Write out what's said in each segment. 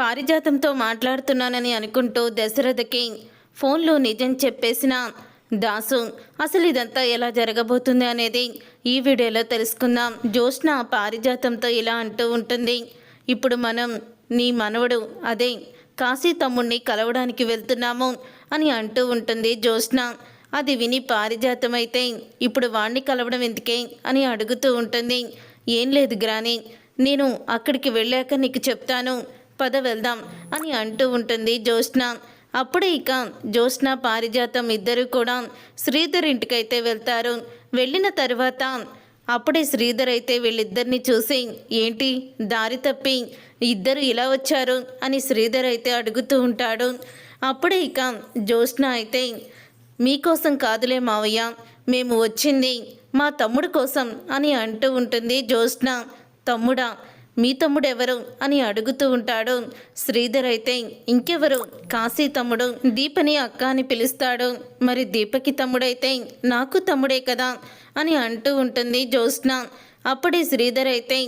పారిజాతంతో మాట్లాడుతున్నానని అనుకుంటూ దశరథకి ఫోన్లో నిజం చెప్పేసిన దాసు అసలు ఇదంతా ఎలా జరగబోతుంది? అనేది ఈ వీడియోలో తెలుసుకుందాం. జ్యోష్ణ పారిజాతంతో ఇలా అంటూ ఉంటుంది. ఇప్పుడు మనం నీ మనవడు అదే కాశీ తమ్ముణ్ణి కలవడానికి వెళ్తున్నాము అని అంటూ ఉంటుంది జ్యోష్ణ అది విని పారిజాతం అయితే ఇప్పుడు వాణ్ణి కలవడం ఎందుకే? అని అడుగుతూ ఉంటుంది. ఏం లేదు గ్రాని నేను అక్కడికి వెళ్ళాక నీకు చెప్తాను. పద వెళ్దాం అని అంటూ ఉంటుంది జ్యోత్స్న. అప్పుడే ఇక జ్యోత్స్న పారిజాతం ఇద్దరు కూడా శ్రీధర్ ఇంటికైతే వెళ్తారు. వెళ్ళిన తర్వాత అప్పుడే శ్రీధర్ అయితే వీళ్ళిద్దరిని చూసి ఏంటి? దారి తప్పి? ఇద్దరు ఇలా వచ్చారు? అని శ్రీధర్ అయితే అడుగుతూ ఉంటాడు. అప్పుడే ఇక జ్యోత్స్న అయితే మీకోసం కాదులే మావయ్య మేము వచ్చింది మా తమ్ముడు కోసం అని అంటూ ఉంటుంది జ్యోత్స్న. తమ్ముడా మీ తమ్ముడు ఎవరు అని అడుగుతూ ఉంటాడు. శ్రీధర్ అయితే ఇంకెవరు? కాశీ తమ్ముడు దీపని అక్క అని పిలుస్తాడు. మరి దీపకి తమ్ముడైతే నాకు తమ్ముడే కదా? అని అంటూ ఉంటుంది జ్యోత్స్న. అప్పుడే శ్రీధర్ అయితే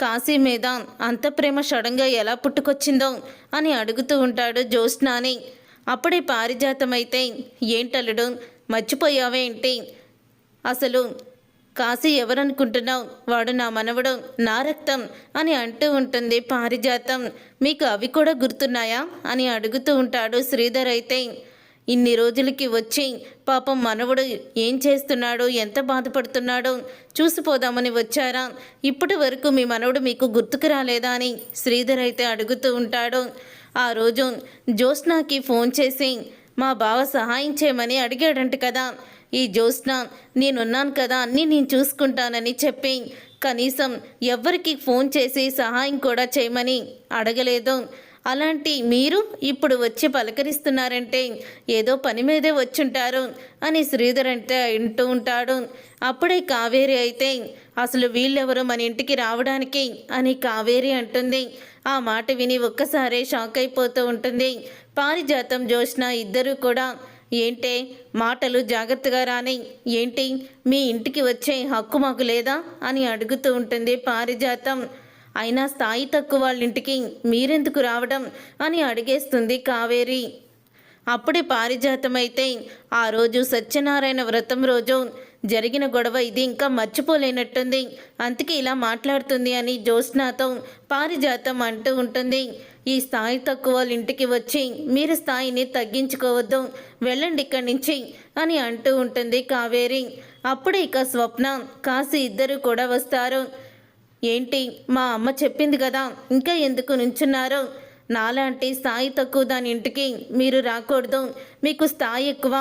కాశీ మీద అంత ప్రేమ సడన్గా ఎలా పుట్టుకొచ్చిందో? అని అడుగుతూ ఉంటాడు జ్యోత్స్నాని. అప్పుడే పారిజాతమైతే ఏంటల్లుడు మర్చిపోయావేంటి? అసలు కాశీ ఎవరనుకుంటున్నావు? వాడు నా మనవడు నా రక్తం అని అంటూ ఉంటుంది పారిజాతం. మీకు అవి కూడా గుర్తున్నాయా? అని అడుగుతూ ఉంటాడు శ్రీధర్ అయితే. ఇన్ని రోజులకి వచ్చి పాపం మనవడు ఏం చేస్తున్నాడో ఎంత బాధపడుతున్నాడో చూసిపోదామని వచ్చారా? ఇప్పటి వరకు మీ మనవడు మీకు గుర్తుకు రాలేదా అని శ్రీధర్ అయితే అడుగుతూ ఉంటాడు. ఆ రోజు జ్యోత్స్నాకి ఫోన్ చేసి మా బావ సహాయం చేయమని అడిగాడంట కదా. ఈ జ్యోత్స్న నేనున్నాను కదా అన్నీ నేను చూసుకుంటానని చెప్పి కనీసం ఎవ్వరికి ఫోన్ చేసి సహాయం కూడా చేయమని అడగలేదు. అలాంటి మీరు ఇప్పుడు వచ్చి పలకరిస్తున్నారంటే ఏదో పని మీదే వచ్చుంటారు అని శ్రీధర్ అంటే వింటూ ఉంటాడు. అప్పుడే కావేరి అయితే అసలు వీళ్ళెవరు మన ఇంటికి రావడానికి? అని కావేరి అంటుంది. ఆ మాట విని ఒక్కసారే షాక్ అయిపోతూ ఉంటుంది. పారిజాతం జోష్న ఇద్దరూ కూడా ఏంటే? మాటలు జాగ్రత్తగా రాని. ఏంటి? మీ ఇంటికి వచ్చే హక్కు మాకు లేదా? అని అడుగుతూ ఉంటుంది పారిజాతం. అయినా స్థాయి తక్కువ వాళ్ళ ఇంటికి మీరెందుకు రావడం? అని అడిగేస్తుంది కావేరి. అప్పుడే పారిజాతం అయితే ఆ రోజు సత్యనారాయణ వ్రతం రోజు జరిగిన గొడవ ఇది ఇంకా మర్చిపోలేనట్టుంది. అందుకే ఇలా మాట్లాడుతుంది అని జ్యోత్స్నాతో పారిజాతం అంటూ ఉంటుంది. ఈ స్థాయి తక్కువ వాళ్ళ ఇంటికి వచ్చి మీరు స్థాయిని తగ్గించుకోవద్దు వెళ్ళండి ఇక్కడి నుంచి అని అంటూ ఉంటుంది కావేరి. అప్పుడే ఇక స్వప్న కాశీ ఇద్దరు కూడా వస్తారు. ఏంటి మా అమ్మ చెప్పింది కదా ఇంకా ఎందుకు నుంచున్నారు? నాలాంటి స్థాయి తక్కువ దాని ఇంటికి మీరు రాకూడదు. మీకు స్థాయి ఎక్కువ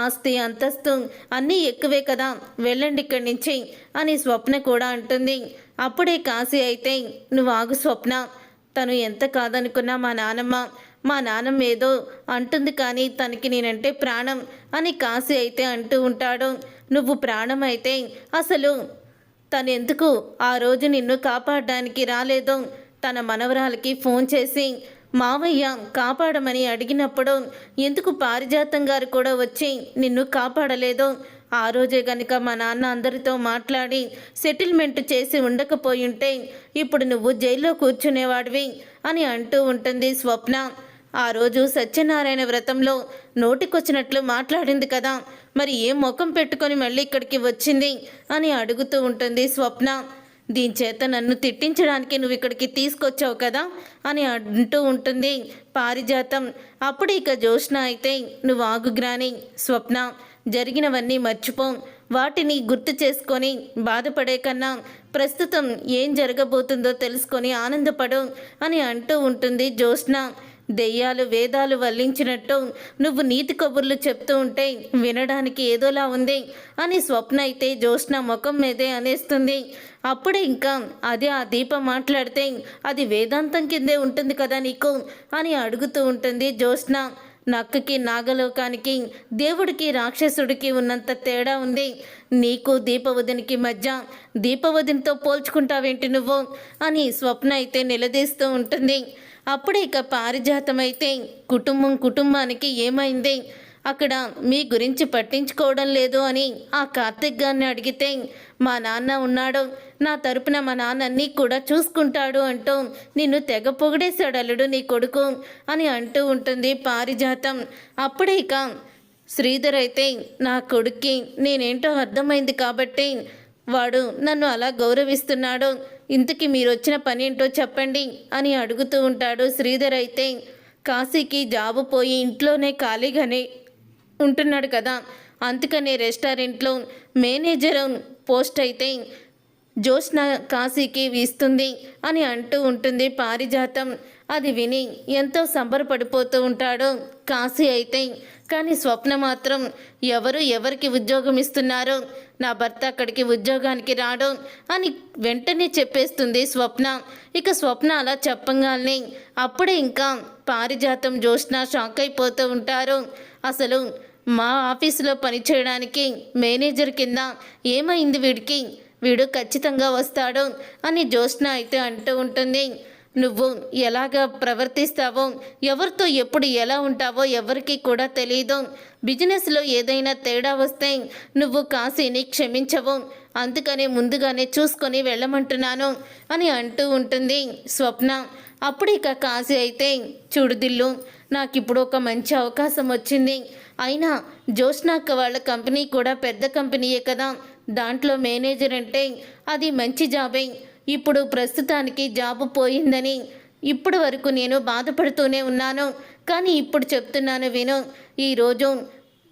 ఆస్తి అంతస్తు అన్నీ ఎక్కువే కదా వెళ్ళండి ఇక్కడి నుంచి అని స్వప్న కూడా అంటుంది. అప్పుడే కాశీ అయితే నువ్వు ఆగు స్వప్న. తను ఎంత కాదనుకున్నా మా నానమ్మ మా నాన్నమ్మ ఏదో అంటుంది కానీ తనకి నేనంటే ప్రాణం అని కాశీ అయితే అంటూ ఉంటాడు. నువ్వు ప్రాణం అయితే అసలు తను ఎందుకు ఆ రోజు నిన్ను కాపాడడానికి రాలేదో. తన మనవరాలకి ఫోన్ చేసి మావయ్య కాపాడమని అడిగినప్పుడు ఎందుకు పారిజాతం గారు కూడా వచ్చి నిన్ను కాపాడలేదో? ఆ రోజే గనుక మా నాన్న అందరితో మాట్లాడి సెటిల్మెంట్ చేసి ఉండకపోయుంటే ఇప్పుడు నువ్వు జైల్లో కూర్చునేవాడివి అని అంటూ ఉంటుంది స్వప్న. ఆ రోజు సత్యనారాయణ వ్రతంలో నోటికొచ్చినట్లు మాట్లాడింది కదా మరి ఏం ముఖం పెట్టుకొని మళ్ళీ ఇక్కడికి వచ్చింది అని అడుగుతూ ఉంటుంది స్వప్న. దీని చేత నన్ను తిట్టించడానికి నువ్వు ఇక్కడికి తీసుకొచ్చావు కదా అని అంటూ ఉంటుంది పారిజాతం. అప్పుడు ఇక జోష్న అయితే నువ్వు ఆగుగ్రాని స్వప్న జరిగినవన్నీ మర్చిపో. వాటిని గుర్తు చేసుకొని బాధపడే కన్నా ప్రస్తుతం ఏం జరగబోతుందో తెలుసుకొని ఆనందపడు అని అంటూ ఉంటుంది జోష్న దెయ్యాలు వేదాలు వల్లించినట్టు నువ్వు నీతి కబుర్లు చెప్తూ ఉంటే వినడానికి ఏదోలా ఉంది అని స్వప్న అయితే జ్యోత్స్న ముఖం మీదే అనేస్తుంది. అప్పుడే ఇంకా అదే ఆ దీపం మాట్లాడితే అది వేదాంతం కిందే ఉంటుంది కదా నీకు అని అడుగుతూ ఉంటుంది జ్యోత్స్న. నక్కకి నాగలోకానికి దేవుడికి రాక్షసుడికి ఉన్నంత తేడా ఉంది. నీకు దీపవదినికి మధ్య దీపవదినితో పోల్చుకుంటావేంటి నువ్వు అని స్వప్న అయితే నిలదీస్తూ ఉంటుంది. అప్పుడే ఇక పారిజాతమైతే కుటుంబం కుటుంబానికి ఏమైంది? అక్కడ మీ గురించి పట్టించుకోవడం లేదు అని ఆ కార్తిక్ గారిని అడిగితే మా నాన్న ఉన్నాడు. నా తరపున మా నాన్నన్నీ కూడా చూసుకుంటాడు అంటూ నిన్ను తెగ పొగిడేశాడు అల్లుడు నీ కొడుకు అని అంటూ ఉంటుంది పారిజాతం. అప్పుడే ఇక శ్రీధర్ అయితే నా కొడుక్కి నేనేంటో అర్థమైంది కాబట్టి వాడు నన్ను అలా గౌరవిస్తున్నాడు. ఇంతకీ మీరు వచ్చిన పని ఏంటో చెప్పండి అని అడుగుతూ ఉంటాడు శ్రీధర్ అయితే. కాశీకి జాబు పోయి ఇంట్లోనే ఖాళీగానే ఉంటున్నాడు కదా. అందుకనే రెస్టారెంట్లో మేనేజర్ పోస్ట్ అయితే జోష్న కాశీకి ఇస్తుంది అని అంటూ ఉంటుంది. పారిజాతం అది విని ఎంతో సంబరపడిపోతూ ఉంటాడు. కాశీ అయితే కానీ స్వప్న మాత్రం ఎవరు ఎవరికి ఉద్యోగం ఇస్తున్నారు నా భర్త అక్కడికి ఉద్యోగానికి రాడు అని వెంటనే చెప్పేస్తుంది స్వప్న. ఇక స్వప్న అలా చెప్పంగానే అప్పుడే ఇంకా పారిజాతం జోష్న షాక్ అయిపోతూ ఉంటారు. అసలు మా ఆఫీసులో పనిచేయడానికి మేనేజర్ కింద ఏమైంది వీడికి? వీడు ఖచ్చితంగా వస్తాడు అని జ్యోత్స్న అయితే అంటూ ఉంటుంది. నువ్వు ఎలాగ ప్రవర్తిస్తావో ఎవరితో ఎప్పుడు ఎలా ఉంటావో ఎవరికి కూడా తెలియదు బిజినెస్లో ఏదైనా తేడా వస్తే నువ్వు కాశీని క్షమించవు. అందుకనే ముందుగానే చూసుకొని వెళ్ళమంటున్నాను అని అంటూ ఉంటుంది స్వప్న. అప్పుడు ఇక కాశీ అయితే చూడుదిల్లు నాకు ఇప్పుడు ఒక మంచి అవకాశం వచ్చింది. అయినా జోష్నాక్క వాళ్ళ కంపెనీ కూడా పెద్ద కంపెనీయే కదా. దాంట్లో మేనేజర్ అంటే అది మంచి జాబే. ఇప్పుడు ప్రస్తుతానికి జాబు పోయిందని ఇప్పటి వరకు నేను బాధపడుతూనే ఉన్నాను. కానీ ఇప్పుడు చెప్తున్నాను విను. ఈరోజు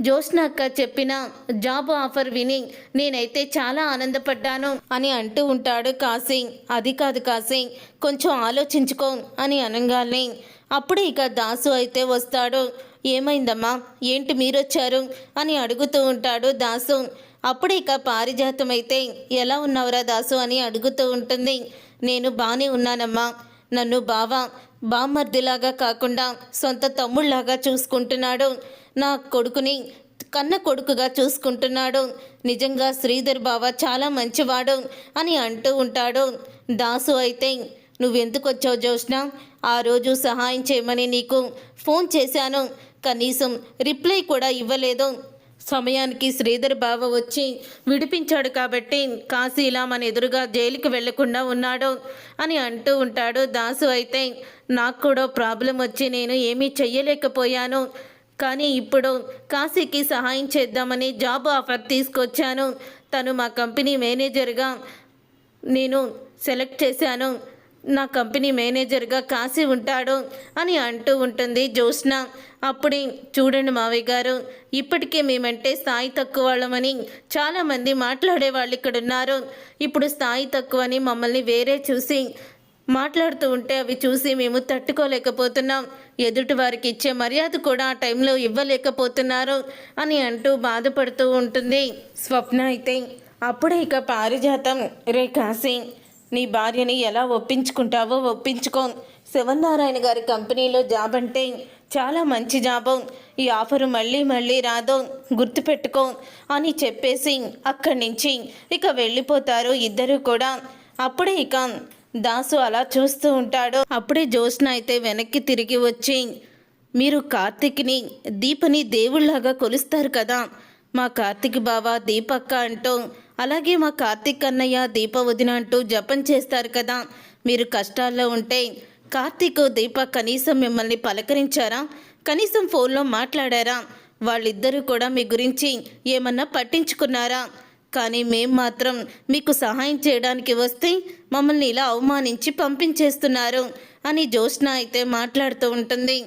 జోష్నాక్క చెప్పిన జాబ్ ఆఫర్ విని నేనైతే చాలా ఆనందపడ్డాను అని అంటూ ఉంటాడు కాశీ. అది కాదు కాశీ కొంచెం ఆలోచించుకో అని అనగానే. అప్పుడు ఇక దాసు అయితే వస్తాడు. ఏమైందమ్మా? ఏంటి మీరొచ్చారు? అని అడుగుతూ ఉంటాడు దాసు. అప్పుడు ఇక పారిజాతం అయితే ఎలా ఉన్నావురా దాసు? అని అడుగుతూ ఉంటుంది. నేను బాగానే ఉన్నానమ్మా. నన్ను బావ బామర్దిలాగా కాకుండా సొంత తమ్ముళ్ళాగా చూసుకుంటున్నాడు. నా కొడుకుని కన్న కొడుకుగా చూసుకుంటున్నాడు. నిజంగా శ్రీధర్ బావ చాలా మంచివాడు అని అంటూ ఉంటాడు. దాసు అయితే నువ్వెందుకు వచ్చావు జోష్ణ ఆ రోజు సహాయం చేయమని నీకు ఫోన్ చేశాను. కనీసం రిప్లై కూడా ఇవ్వలేదు. సమయానికి శ్రీధర్ బావ వచ్చి విడిపించాడు కాబట్టి కాశీ ఇలా మన ఎదురుగా జైలుకి వెళ్ళకుండా ఉన్నాడు అని అంటూ ఉంటాడు. దాసు అయితే నాకు కూడా ప్రాబ్లం వచ్చి నేను ఏమీ చెయ్యలేకపోయాను. కానీ ఇప్పుడు కాశీకి సహాయం చేద్దామని జాబ్ ఆఫర్ తీసుకొచ్చాను. తను మా కంపెనీ మేనేజర్గా నేను సెలెక్ట్ చేశాను. నా కంపెనీ మేనేజర్గా కాశీ ఉంటాడు అని అంటూ ఉంటుంది జ్యోత్స్న. అప్పుడే చూడండి మావయ్య గారు ఇప్పటికే మేమంటే స్థాయి తక్కువ వాళ్ళమని చాలామంది మాట్లాడే వాళ్ళు ఇక్కడ ఉన్నారు. ఇప్పుడు స్థాయి తక్కువ అని మమ్మల్ని వేరే చూసి మాట్లాడుతూ ఉంటే అవి చూసి మేము తట్టుకోలేకపోతున్నాం. ఎదుటి వారికి ఇచ్చే మర్యాద కూడా ఆ టైంలో ఇవ్వలేకపోతున్నారు అని అంటూ బాధపడుతూ ఉంటుంది. స్వప్న అయితే అప్పుడే ఇక పారిజాతం రే కాశీ నీ భార్యని ఎలా ఒప్పించుకుంటావో ఒప్పించుకో. శివనారాయణ గారి కంపెనీలో జాబ్ అంటే చాలా మంచి జాబం. ఈ ఆఫరు మళ్ళీ మళ్ళీ రాదు. గుర్తుపెట్టుకో అని చెప్పేసి అక్కడి నుంచి ఇక వెళ్ళిపోతారు ఇద్దరు కూడా. అప్పుడే ఇక దాసు అలా చూస్తూ ఉంటాడు. అప్పుడే జ్యోత్స్న అయితే వెనక్కి తిరిగి వచ్చి మీరు కార్తిక్ని దీపని దేవుళ్ళాగా కొలుస్తారు కదా. మా కార్తిక్ బావ దీపక్క అంటూ అలాగే మా కార్తిక్ అన్నయ్య దీప వదిన అంటూ జపం చేస్తారు కదా. మీరు కష్టాల్లో ఉంటే కార్తీక్ దీప కనీసం మిమ్మల్ని పలకరించారా? కనీసం ఫోన్లో మాట్లాడారా? వాళ్ళిద్దరూ కూడా మీ గురించి ఏమన్నా పట్టించుకున్నారా? కానీ మేం మాత్రం మీకు సహాయం చేయడానికి వస్తే మమ్మల్ని ఇలా అవమానించి పంపించేస్తున్నారు అని జ్యోత్స్న అయితే మాట్లాడుతూ ఉంటుంది.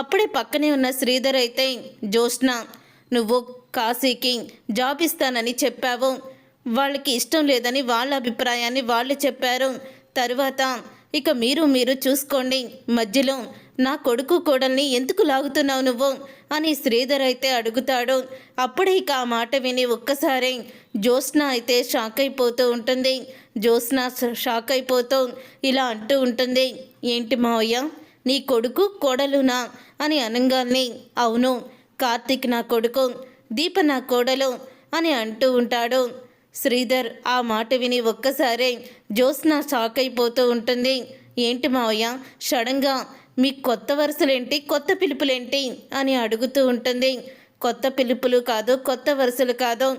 అప్పుడే పక్కనే ఉన్న శ్రీధర్ అయితే జ్యోత్స్న నువ్వు కాశీకి జాబ్ ఇస్తానని చెప్పావు. వాళ్ళకి ఇష్టం లేదని వాళ్ళ అభిప్రాయాన్ని వాళ్ళు చెప్పారు. తరువాత ఇక మీరు మీరు చూసుకోండి. మధ్యలో నా కొడుకు కోడల్ని ఎందుకు లాగుతున్నావు నువ్వు? అని శ్రీధర్ అయితే అడుగుతాడు. అప్పుడే ఇక ఆ మాట విని ఒక్కసారి జ్యోత్స్న అయితే షాక్ అయిపోతూ ఉంటుంది. జ్యోత్స్న షాక్ అయిపోతూ ఇలా అంటూ ఉంటుంది. ఏంటి మావయ్య? నీ కొడుకు కోడలునా? అని అనగానే అవును. కార్తీక్ నా కొడుకు దీప నా కోడలు అని అంటూ ఉంటాడు. శ్రీధర్ ఆ మాట విని ఒక్కసారే జ్యోత్స్న షాక్ అయిపోతూ ఉంటుంది. ఏంటి మావయ్య? సడన్గా మీ కొత్త వరుసలేంటి? కొత్త పిలుపులేంటి? అని అడుగుతూ ఉంటుంది. కొత్త పిలుపులు కాదు కొత్త వరుసలు కాదు.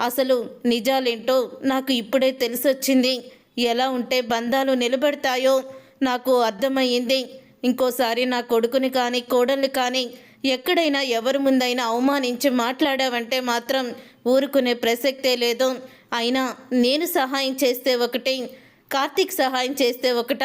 అసలు నిజాలేంటో నాకు ఇప్పుడే తెలిసొచ్చింది. ఎలా ఉంటే బంధాలు నిలబడతాయో నాకు అర్థమయ్యింది. ఇంకోసారి నా కొడుకుని కానీ కోడల్ని కానీ ఎక్కడైనా ఎవరి ముందైనా అవమానించి మాట్లాడావంటే మాత్రం ఊరుకునే ప్రసక్తే లేదు. అయినా నేను సహాయం చేస్తే ఒకటి కార్తీక్ సహాయం చేస్తే ఒకట?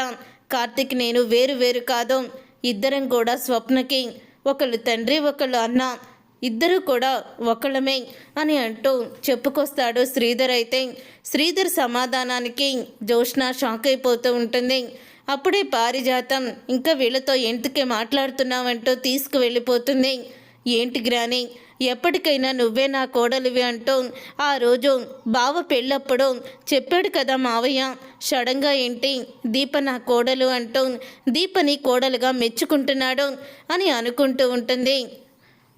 కార్తీక్ నేను వేరు వేరు కాదు. ఇద్దరం కూడా స్వప్నకి. ఒకళ్ళు తండ్రి ఒకళ్ళు అన్న. ఇద్దరు కూడా ఒకళ్ళమే అని అంటూ చెప్పుకొస్తాడు శ్రీధర్ అయితే. శ్రీధర్ సమాధానానికి జోష్న షాక్ అయిపోతూ ఉంటుంది. అప్పుడే పారిజాతం. ఇంకా వీళ్ళతో ఎందుకే మాట్లాడుతున్నావంటూ తీసుకువెళ్ళిపోతుంది. ఏంటి గ్రాని? ఎప్పటికైనా నువ్వే నా కోడలివి అంటూ ఆ రోజు బావ పెళ్ళప్పుడు చెప్పాడు కదా మావయ్య. సడన్గా ఏంటి? దీప నా కోడలు అంటూ దీపని కోడలుగా మెచ్చుకుంటున్నాడు అని అనుకుంటూ ఉంటుంది.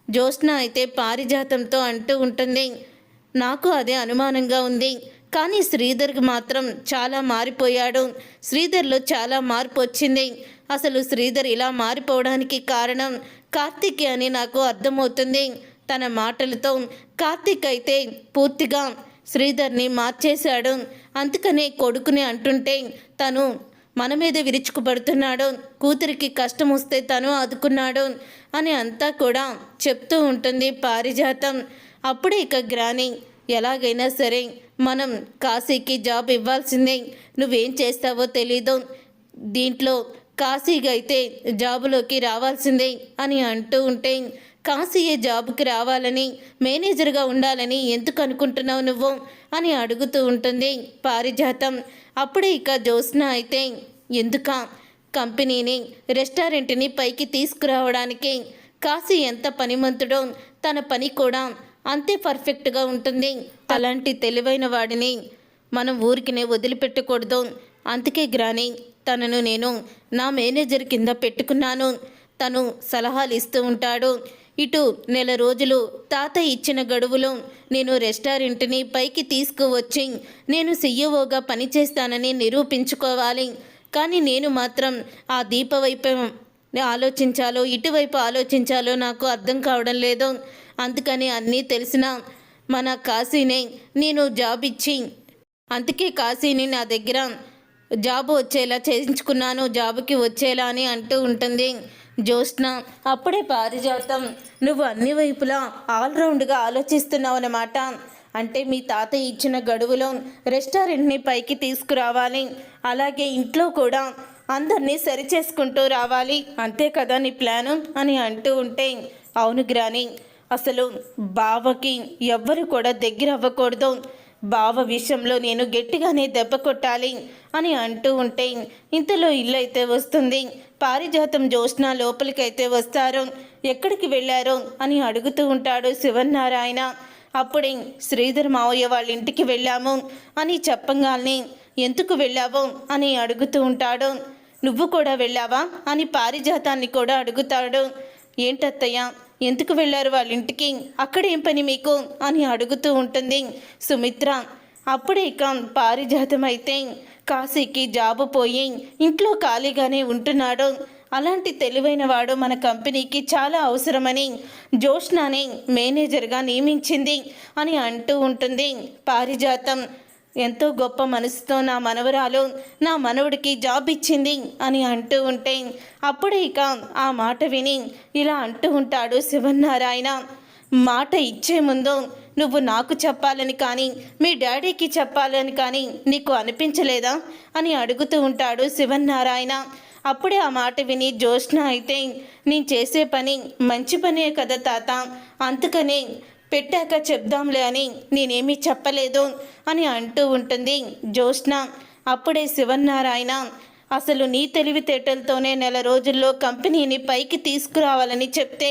జ్యోత్స్న అయితే పారిజాతంతో అంటూ ఉంటుంది. నాకు అదే అనుమానంగా ఉంది. కానీ శ్రీధర్కి మాత్రం చాలా మారిపోయాడు. శ్రీధర్లో చాలా మార్పు వచ్చింది. అసలు శ్రీధర్ ఇలా మారిపోవడానికి కారణం కార్తీక్ అని నాకు అర్థమవుతుంది. తన మాటలతో కార్తీక్ అయితే పూర్తిగా శ్రీధర్ని మార్చేశాడు. అందుకనే కొడుకుని అంటుంటే తను మన మీద విరుచుకుపడుతున్నాడు. కూతురికి కష్టం వస్తే తను ఆదుకున్నాడు అని అంతా కూడా చెప్తూ ఉంటుంది పారిజాతం. అప్పుడే ఇక గ్రాని ఎలాగైనా సరే మనం కాశీకి జాబ్ ఇవ్వాల్సిందే. నువ్వేం చేస్తావో తెలీదు. దీంట్లో కాశీకి అయితే జాబులోకి రావాల్సిందే అని అంటూ ఉంటే కాశీయే జాబ్కి రావాలని మేనేజర్గా ఉండాలని ఎందుకు అనుకుంటున్నావు నువ్వు? అని అడుగుతూ ఉంటుంది పారిజాతం. అప్పుడే ఇక జ్యోత్స్న అయితే ఎందుక? కంపెనీని రెస్టారెంట్ని పైకి తీసుకురావడానికి కాశీ ఎంత పనిమంతుడో తన పని కూడా అంతే పర్ఫెక్ట్గా ఉంటుంది. అలాంటి తెలివైన వాడిని మనం ఊరికినే వదిలిపెట్టకూడదు. అందుకే గ్రాని తనను నేను నా మేనేజర్ కింద పెట్టుకున్నాను. తను సలహాలు ఇస్తూ ఉంటాడు. ఇటు నెల రోజులు తాత ఇచ్చిన గడువులో నేను రెస్టారెంట్ని పైకి తీసుకువచ్చి నేను సీఈఓగా పనిచేస్తానని నిరూపించుకోవాలి. కానీ నేను మాత్రం ఆ దీప వైపు ఆలోచించాలో ఇటువైపు ఆలోచించాలో నాకు అర్థం కావడం లేదు. అందుకని అన్నీ తెలిసిన మన కాశీనే నేను జాబ్ ఇచ్చి అందుకే కాశీని నా దగ్గర జాబ్ వచ్చేలా చేయించుకున్నాను జాబ్కి వచ్చేలా అని అంటూ ఉంటుంది జ్యోత్స్న. అప్పుడే పారిజాతం. నువ్వు అన్ని వైపులా ఆల్రౌండ్గా ఆలోచిస్తున్నావు అన్నమాట. అంటే మీ తాత ఇచ్చిన గడువులో రెస్టారెంట్ని పైకి తీసుకురావాలి. అలాగే ఇంట్లో కూడా అందరినీ సరిచేసుకుంటూ రావాలి. అంతే కదా నీ ప్లాను? అని అంటూ ఉంటే అవును గ్రాని. అసలు బావకి ఎవ్వరు కూడా దగ్గర అవ్వకూడదు. బావ విషయంలో నేను గట్టిగానే దెబ్బ కొట్టాలి అని అంటూ ఉంటే ఇంతలో ఇల్లు అయితే వస్తుంది. పారిజాతం జ్యోత్స్న లోపలికైతే వస్తారు. ఎక్కడికి వెళ్ళారో అని అడుగుతూ ఉంటాడు శివనారాయణ అప్పుడే శ్రీధర్ మావయ్య వాళ్ళ ఇంటికి వెళ్ళాము అని చెప్పంగానే ఎందుకు వెళ్ళావు అని అడుగుతూ ఉంటాడు. నువ్వు కూడా వెళ్ళావా అని పారిజాతాన్ని కూడా అడుగుతాడు. ఏంటత్తయ్య ఎందుకు వెళ్ళారు వాళ్ళ ఇంటికి అక్కడ ఏం పని మీకు? అని అడుగుతూ ఉంటుంది. సుమిత్ర అప్పుడే ఇక పారిజాతం అయితే కాశీకి జాబు పోయి ఇంట్లో ఖాళీగానే ఉంటున్నాడు. అలాంటి తెలివైన వాడు మన కంపెనీకి చాలా అవసరమని జోష్నాని మేనేజర్గా నియమించింది అని అంటూ ఉంటుంది. పారిజాతం ఎంతో గొప్ప మనసుతో నా మనవరాలు నా మనవుడికి జాబ్ ఇచ్చింది అని అంటూ ఉంటే అప్పుడే ఇక ఆ మాట విని ఇలా అంటూ ఉంటాడు శివనారాయణ మాట ఇచ్చే ముందు నువ్వు నాకు చెప్పాలని కానీ మీ డాడీకి చెప్పాలని కానీ నీకు అనిపించలేదా అని అడుగుతూ ఉంటాడు శివనారాయణ అప్పుడే ఆ మాట విని జ్యోత్స్న అయితే నేను చేసే పని మంచి పనే కదా తాత అందుకనే పెట్టాక చెప్దాంలే అని నేనేమీ చెప్పలేదు అని అంటూ ఉంటుంది జ్యోత్స్న. అప్పుడే శివన్నారాయణ అసలు నీ తెలివితేటలతోనే నెల రోజుల్లో కంపెనీని పైకి తీసుకురావాలని చెప్తే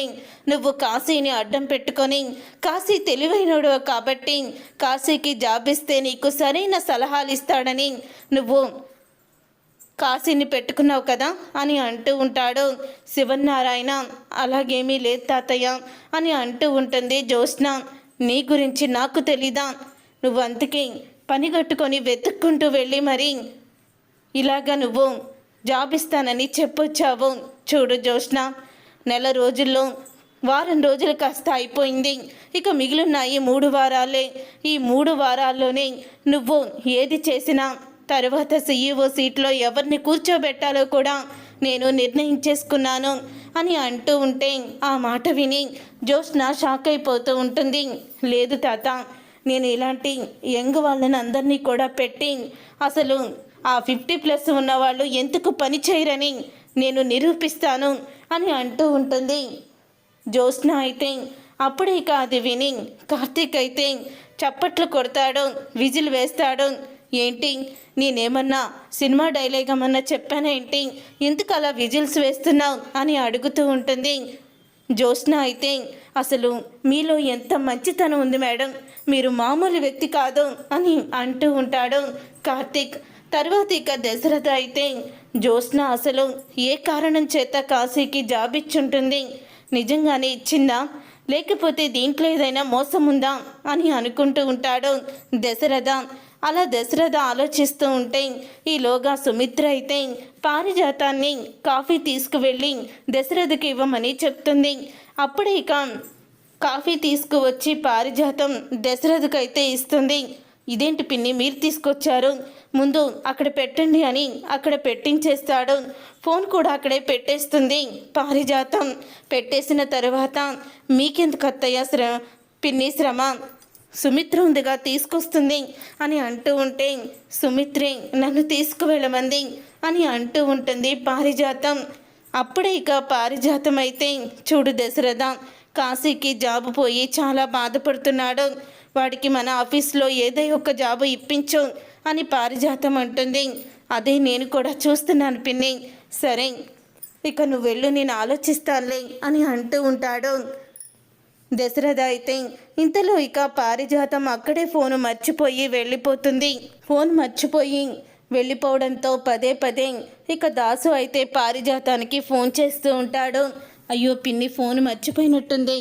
నువ్వు కాశీని అడ్డం పెట్టుకొని కాశీ తెలివైనడు కాబట్టి కాశీకి జాబ్ ఇస్తే నీకు సరైన సలహాలు ఇస్తాడని నువ్వు కాశీని పెట్టుకున్నావు కదా అని అంటూ ఉంటాడు. శివనారాయణ అలాగేమీ లేదు తాతయ్య అని అంటూ ఉంటుంది జ్యోత్స్న. నీ గురించి నాకు తెలీదా? నువ్వు అందుకే పని కట్టుకొని వెతుక్కుంటూ వెళ్ళి మరి. ఇలాగా నువ్వు జాబ్ ఇస్తానని చెప్పొచ్చావు చూడు జ్యోత్స్న. నెల రోజుల్లో వారం రోజులు కాస్త అయిపోయింది. ఇక మిగిలిన్నాయి మూడు వారాలే ఈ మూడు వారాల్లోనే నువ్వు ఏది చేసినా తర్వాత సీఈఓ సీట్లో ఎవరిని కూర్చోబెట్టాలో కూడా నేను నిర్ణయించేసుకున్నాను అని అంటూ ఉంటే ఆ మాట విని జోష్న షాక్ అయిపోతూ ఉంటుంది. లేదు తాత నేను ఇలాంటి యంగ్ వాళ్ళని అందరినీ కూడా పెట్టి అసలు ఆ ఫిఫ్టీ ప్లస్ ఉన్నవాళ్ళు ఎందుకు పని చేయరని నేను నిరూపిస్తాను అని అంటూ ఉంటుంది. జ్యోత్స్న అయితే అప్పుడే కాదు విని కార్తీక్ అయితే చప్పట్లు కొడతాడు విజిల్ వేస్తాడు ఏంటి? నేనేమన్నా సినిమా డైలాగ్ ఏమన్నా చెప్పానేంటి ఎందుకు అలా విజిల్స్ వేస్తున్నావు అని అడుగుతూ ఉంటుంది. జ్యోత్స్న అయితే అసలు మీలో ఎంత మంచితనం ఉంది మేడం? మీరు మామూలు వ్యక్తి కాదు అని అంటూ ఉంటాడు కార్తీక్. తర్వాత ఇక దశరథ అయితే జ్యోత్స్న అసలు ఏ కారణం చేత కాశీకి జాబ్ ఇచ్చుంటుంది నిజంగానే ఇచ్చిందా? లేకపోతే దీంట్లో ఏదైనా మోసం ఉందా అని అనుకుంటూ ఉంటాడు దశరథ. అలా దశరథ ఆలోచిస్తూ ఉంటే ఈలోగా సుమిత్ర అయితే పారిజాతాన్ని కాఫీ తీసుకువెళ్ళి దశరథకి ఇవ్వమని చెప్తుంది. అప్పుడే ఇక కాఫీ తీసుకువచ్చి పారిజాతం దశరథకైతే ఇస్తుంది. ఇదేంటి పిన్ని మీరు తీసుకొచ్చారు? ముందు అక్కడ పెట్టండి అని అక్కడ పెట్టించేస్తాడు. ఫోన్ కూడా అక్కడే పెట్టేస్తుంది పారిజాతం. పెట్టేసిన తర్వాత మీకెందుకు అత్తయ్య శ్ర పిన్ని శ్రమ? సుమిత్ర ఉందిగా తీసుకొస్తుంది అని అంటూ ఉంటే సుమిత్రే నన్ను తీసుకువెళ్ళమంది అని అంటూ ఉంటుంది పారిజాతం. అప్పుడే ఇక పారిజాతం అయితే చూడు దశరథ కాశీకి జాబు పోయి చాలా బాధపడుతున్నాడు. వాడికి మన ఆఫీస్లో ఏదో ఒక జాబు ఇప్పించు అని పారిజాతం అంటుంది. అదే నేను కూడా చూస్తున్నాను పిన్ని. సరే ఇక నువ్వు వెళ్ళు నేను ఆలోచిస్తానులే అని అంటూ ఉంటాడు. దశరథ అయితే ఇంతలో ఇక పారిజాతం అక్కడే ఫోను మర్చిపోయి వెళ్ళిపోతుంది. ఫోన్ మర్చిపోయి వెళ్ళిపోవడంతో పదే పదే ఇక దాసు అయితే పారిజాతానికి ఫోన్ చేస్తూ ఉంటాడు. అయ్యో పిన్ని ఫోన్ మర్చిపోయినట్టుంది.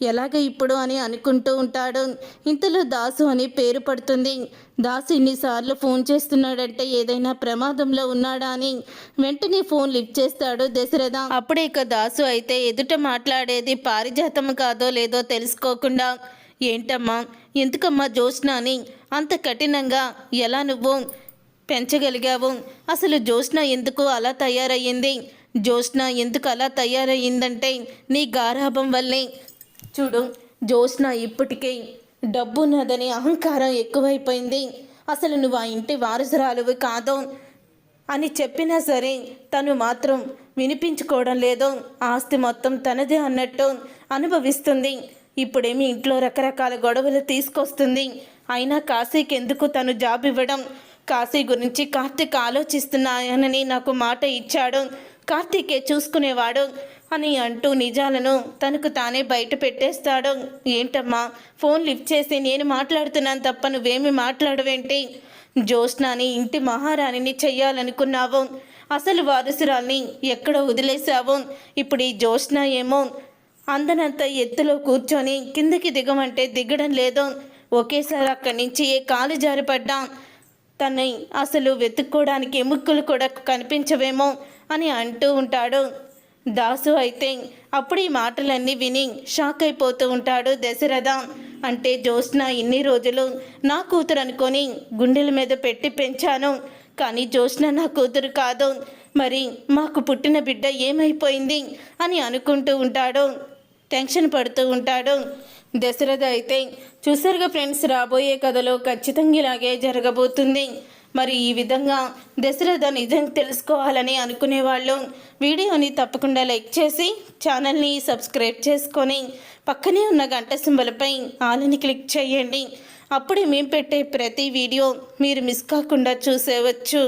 ఎలాగ ఇప్పుడు అని అనుకుంటూ ఉంటాడు. ఇంతలో దాసు అని పేరు పడుతుంది. దాసు ఇన్నిసార్లు ఫోన్ చేస్తున్నాడంటే ఏదైనా ప్రమాదంలో ఉన్నాడా అని వెంటనే ఫోన్ లిఫ్ట్ చేస్తాడు దశరథ. అప్పుడే ఇక దాసు అయితే ఎదుట మాట్లాడేది పారిజాతం కాదో లేదో తెలుసుకోకుండా ఏంటమ్మా ఎందుకమ్మా జోష్నాని అంత కఠినంగా ఎలా నువ్వు పెంచగలిగావు? అసలు జోష్న ఎందుకు అలా తయారయ్యింది? జోష్న ఎందుకు అలా తయారయ్యిందంటే నీ గారాభం వల్లే చూడు జోష్న ఇప్పటికే డబ్బున్నదని అహంకారం ఎక్కువైపోయింది. అసలు నువ్వు ఆ ఇంటి వారసురాలువి కాదు అని చెప్పినా సరే తను మాత్రం వినిపించుకోవడం లేదు. ఆస్తి మొత్తం తనదే అన్నట్టు అనుభవిస్తుంది. ఇప్పుడేమి ఇంట్లో రకరకాల గొడవలు తీసుకొస్తుంది. అయినా కాశీకి ఎందుకు తను జాబ్ ఇవ్వడం? కాశీ గురించి కార్తీక్ ఆలోచిస్తున్నాయనని నాకు మాట ఇచ్చాడు. కార్తీకే చూసుకునేవాడు. అని అంటూ నిజాలను తనకు తానే బయట పెట్టేస్తాడు. ఏంటమ్మా ఫోన్ లిఫ్ట్ చేసి నేను మాట్లాడుతున్నాను తప్ప నువ్వేమి మాట్లాడవేంటి? జ్యోత్స్నాని ఇంటి మహారాణిని చెయ్యాలనుకున్నావు. అసలు వారసురాల్ని ఎక్కడ వదిలేశావు. ఇప్పుడు ఈ జ్యోత్స్న ఏమో అందనంత ఎత్తులో కూర్చొని కిందకి దిగమంటే దిగడం లేదు. ఒకేసారి అక్కడి నుంచి ఏ కాలు జారిపడ్డా? తనని అసలు వెతుక్కోవడానికి ఎముకలు కూడా కనిపించవేమో అని అంటూ ఉంటాడు. దాసు అయితే అప్పుడు ఈ మాటలన్నీ విని షాక్ అయిపోతూ ఉంటాడు దశరథ. అంటే జ్యోత్స్న ఇన్ని రోజులు నా కూతురు అనుకొని గుండెల మీద పెట్టి పెంచాను. కానీ జ్యోత్స్న నా కూతురు కాదు. మరి మాకు పుట్టిన బిడ్డ ఏమైపోయింది అని అనుకుంటూ ఉంటాడు. టెన్షన్ పడుతూ ఉంటాడు. దశరథ అయితే చూసారుగా ఫ్రెండ్స్ రాబోయే కథలో ఖచ్చితంగా ఇలాగే జరగబోతుంది. మరి ఈ విధంగా దశరథ నిజం తెలుసుకోవాలని అనుకునే వాళ్ళు వీడియోని తప్పకుండా లైక్ చేసి ఛానల్ని సబ్స్క్రైబ్ చేసుకొని పక్కనే ఉన్న గంట సింబలపై ఆలని క్లిక్ చేయండి. అప్పుడే మేము పెట్టే ప్రతి వీడియో మీరు మిస్ కాకుండా చూసేవచ్చు.